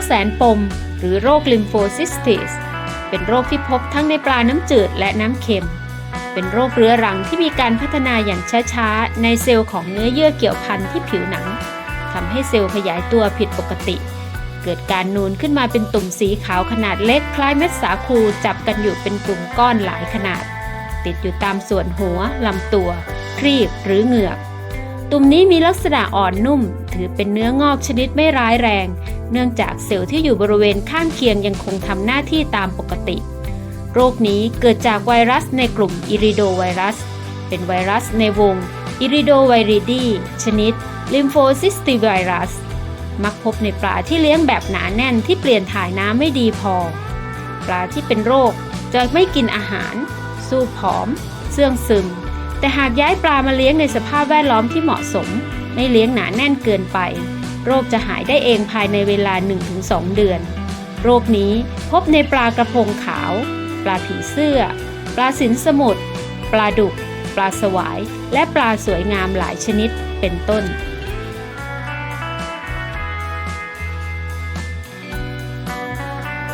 คแสนปม หรือโรคลิมโฟซิสติส เป็นโรคที่พบทั้งในปลาน้ำจืดและน้ำเค็ม เป็นโรคเรื้อรังที่มีการพัฒนาอย่างช้าๆ ในเซลล์ของเนื้อเยื่อเกี่ยวพันที่ผิวหนังทำให้เซลล์ขยายตัวผิดปกติ เกิดการนูนขึ้นมาเป็นตุ่มสีขาวขนาดเล็กคล้ายเม็ดสาคูจับกันอยู่เป็นกลุ่มก้อนหลายขนาด ติดอยู่ตามส่วนหัวลำตัว ครีบหรือเหงือกตุ่มนี้มีลักษณะอ่อนนุ่ม ถือเป็นเนื้องอกชนิดไม่ร้ายแรง เนื่องจากเซลล์ที่อยู่บริเวณข้างเคียงยังคงทำหน้าที่ตามปกติ โรคนี้เกิดจากไวรัสในกลุ่มอิริโดไวรัส เป็นไวรัสในวงอิริโดไวริดีชนิดลิมโฟซิสติไวรัส มักพบในปลาที่เลี้ยงแบบหนาแน่นที่เปลี่ยนถ่ายน้ำไม่ดีพอ ปลาที่เป็นโรคจะไม่กินอาหาร สู้ผอม เสื่องซึม แต่หากย้ายปลามาเลี้ยงในสภาพแวดล้อมที่เหมาะสม ไม่เลี้ยงหนาแน่นเกินไป โรคจะหายได้เองภายในเวลา 1-2 เดือน โรคนี้พบในปลากระพงขาว ปลาผีเสื้อ ปลาสินสมุทรปลาดุก ปลาสวาย และปลาสวยงามหลายชนิดเป็นต้น